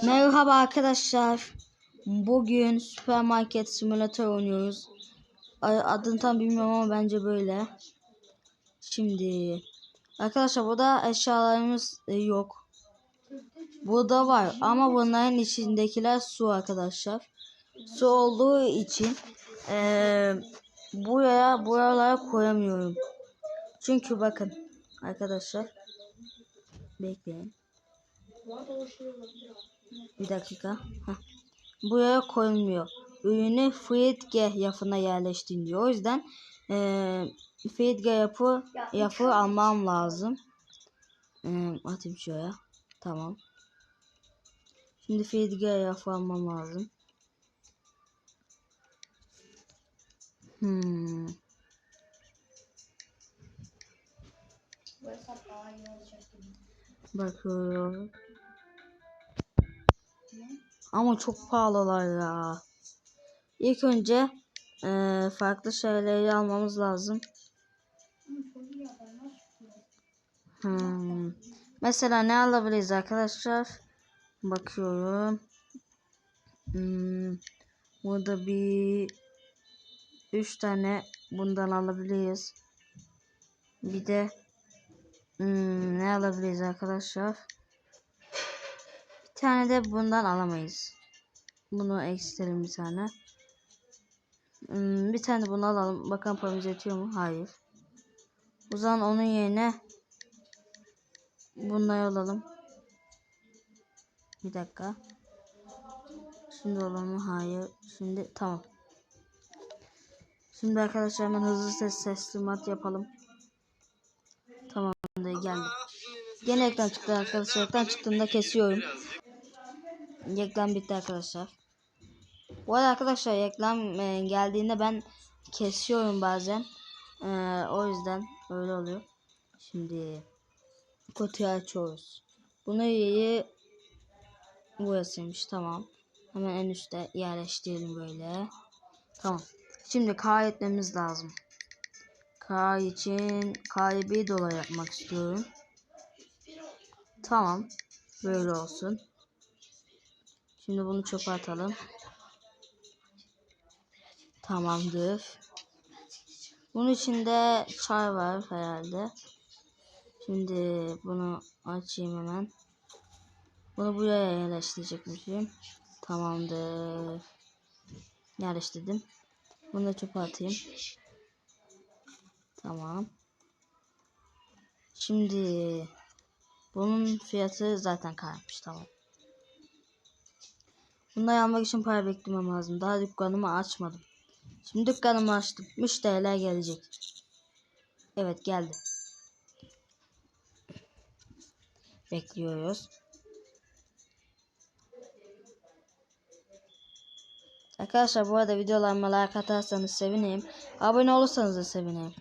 Merhaba arkadaşlar. Bugün süpermarket simülatör oynuyoruz. Adını tam bilmiyorum ama bence böyle. Şimdi arkadaşlar burada eşyalarımız e, yok. Burada var ama bunların içindekiler su arkadaşlar. Su olduğu için e, buraya buralara koyamıyorum. Çünkü bakın arkadaşlar bekleyin. Bir dakika. Heh. Buraya koyulmuyor. Ürünü Friedge yapına yerleştirin diyor. O yüzden eee Friedge yapı yapı almam lazım. Eee atayım şuraya. Tamam. Şimdi Friedge yapı almam lazım. Hmm. Bakıyorum. Ama çok pahalılar ya. İlk önce eee, farklı şeyleri almamız lazım. Hmm. Mesela ne alabiliriz arkadaşlar? Bakıyorum. Hmm. Burada bir üç tane bundan alabiliriz. Bir de hmm, ne alabiliriz arkadaşlar? Tane de bundan alamayız. Bunu eksiltelim bir tane. Hmm, bir tane de bunu alalım. Bakalım paramız yetiyor mu? Hayır. O zaman onun yerine bunları alalım. Bir dakika. Şimdi olan mı? Hayır. Şimdi tamam. Şimdi arkadaşlar hemen hızlı ses teslimat yapalım. Tamam da geldi. Gene ekran çıktı arkadaşlar. Ekran çıktığında kesiyorum. Reklam bitti arkadaşlar. Bu arada arkadaşlar reklam e, geldiğinde ben kesiyorum bazen. E, o yüzden öyle oluyor. Şimdi kutuyu açıyoruz. Bunu yeri burasıymış tamam. Hemen en üstte yerleştirelim böyle. Tamam. Şimdi K etmemiz lazım. K için K'yı bir dolar yapmak istiyorum. Tamam. Böyle olsun. Şimdi bunu çöpe atalım. Tamamdır. Bunun içinde çay var herhalde. Şimdi bunu açayım hemen. Bunu buraya yerleştirecekmişim. Tamamdır. Yerleştirdim. Bunu da çöpe atayım. Tamam. Şimdi bunun fiyatı zaten kalmış. Tamam. Bunları almak için para beklemem lazım. Daha dükkanımı açmadım. Şimdi dükkanımı açtım. Müşteriler gelecek. Evet geldi. Bekliyoruz. Arkadaşlar bu arada videolarıma like atarsanız sevinirim. Abone olursanız da sevinirim.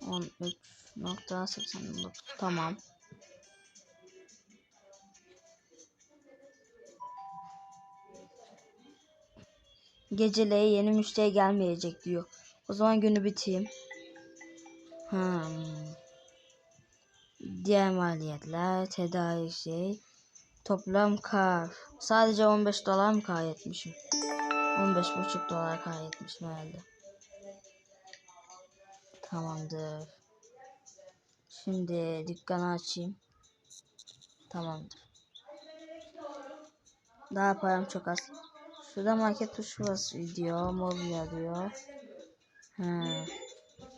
13.89 Tamam. Geceleyi yeni müşteri gelmeyecek diyor. O zaman günü biteyim. Hmm. Diğer maliyetler, tedarik şey, toplam kar. Sadece 15 dolar mı kar etmişim? 15,5 dolar kar etmişim herhalde. Tamamdır. Şimdi dükkanı açayım. Tamamdır. Daha param çok az. Şurada market tuşu var diyor. Mobilya diyor. He.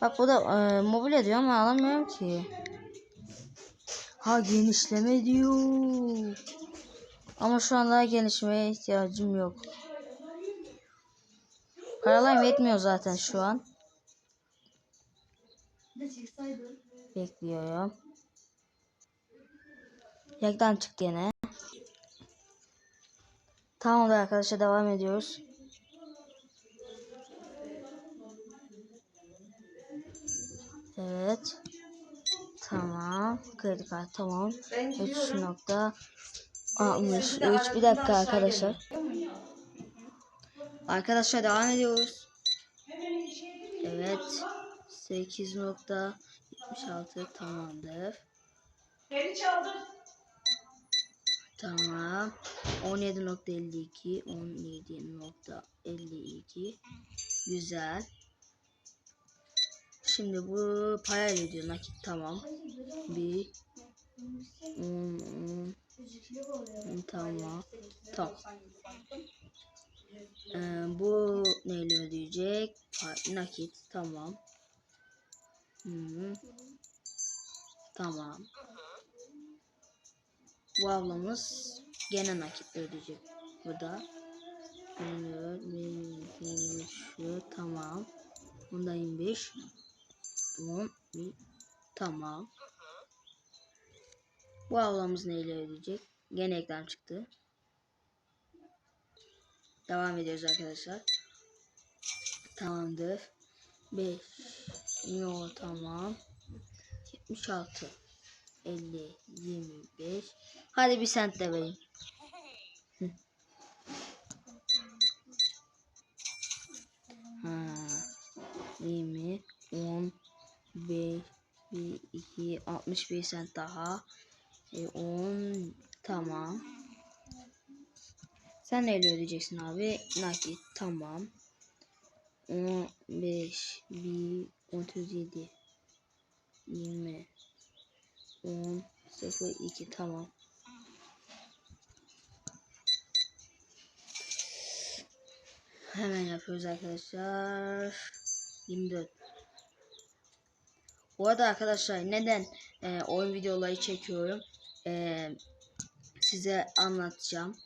Bak bu da e, mobilya diyor ama alamıyorum ki. Ha genişleme diyor. Ama şu anda genişlemeye ihtiyacım yok. Paralarım yetmiyor zaten şu an. Bekliyorum. Reklam çıktı yine. Tamamdır arkadaşlar devam ediyoruz. Evet. Tamam. Kredi kartı tamam. 3 nokta 63. Bir dakika arkadaşlar. Arkadaşlar devam ediyoruz. Evet. 8 nokta 76 tamamdır. Beni çaldır. Tamam. 17.52 17.52 Güzel. Şimdi bu parayla ödüyor nakit tamam. Bir on, on, on, tamam. Tamam. Ee, bu neyle ödeyecek? Nakit tamam. Hı. Tamam. Bu ablamız gene nakitle ödeyecek. Bu da. Şu tamam. Bunda 25. 10. bir- Tamam. Bu ablamız neyle ödeyecek? Gene ekran çıktı. Devam ediyoruz arkadaşlar. Tamamdır. 5. Yo tamam. 76. 50. 25. Hadi bir sent de vereyim. Ha. 20. 10. 5. 1, 2. 61 sent daha. E, 10. Tamam. Sen neyle ödeyeceksin abi? Nakit. Tamam. 15. 1. 37. 20. 10. 0. 2. Tamam. Hemen yapıyoruz arkadaşlar. 24. Bu arada arkadaşlar neden e, oyun videoları çekiyorum? E, size anlatacağım.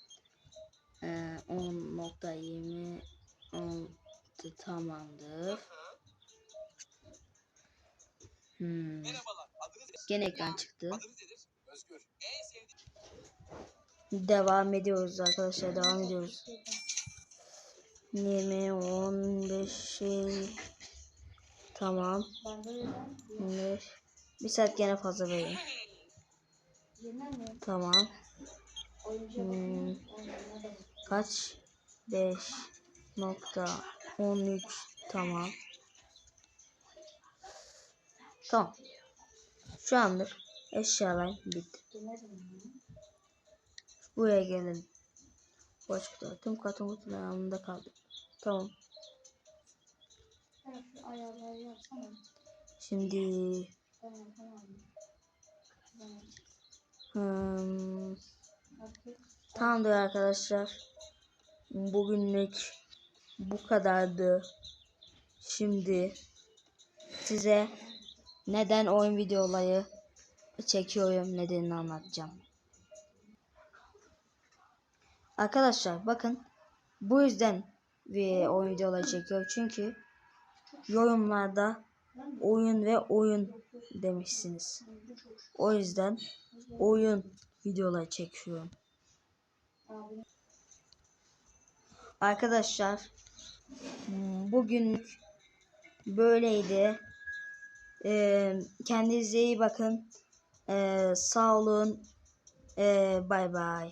E, 10.20 10 tamamdır. Hmm. Merhabalar. Gene ekran çıktı. Devam ediyoruz arkadaşlar. Devam ediyoruz. 20 15 şey. Tamam. 15. Bir saat gene fazla vereyim. Tamam. Hmm. Kaç? 5 nokta 13 tamam. Tamam. Şu anlık eşyalar bitti. Buraya gelin. Boş kutu. Tüm karton kutular anında kaldı. Tamam. Şimdi hmm, tamamdır arkadaşlar. Bugünlük bu kadardı. Şimdi size neden oyun videoları çekiyorum nedenini anlatacağım. Arkadaşlar bakın bu yüzden bir oyun videoları çekiyorum çünkü yorumlarda oyun ve oyun demişsiniz. O yüzden oyun videoları çekiyorum. Arkadaşlar hmm, bugünlük böyleydi. Ee, kendinize iyi bakın. Ee, sağ olun. Ee, bay bay.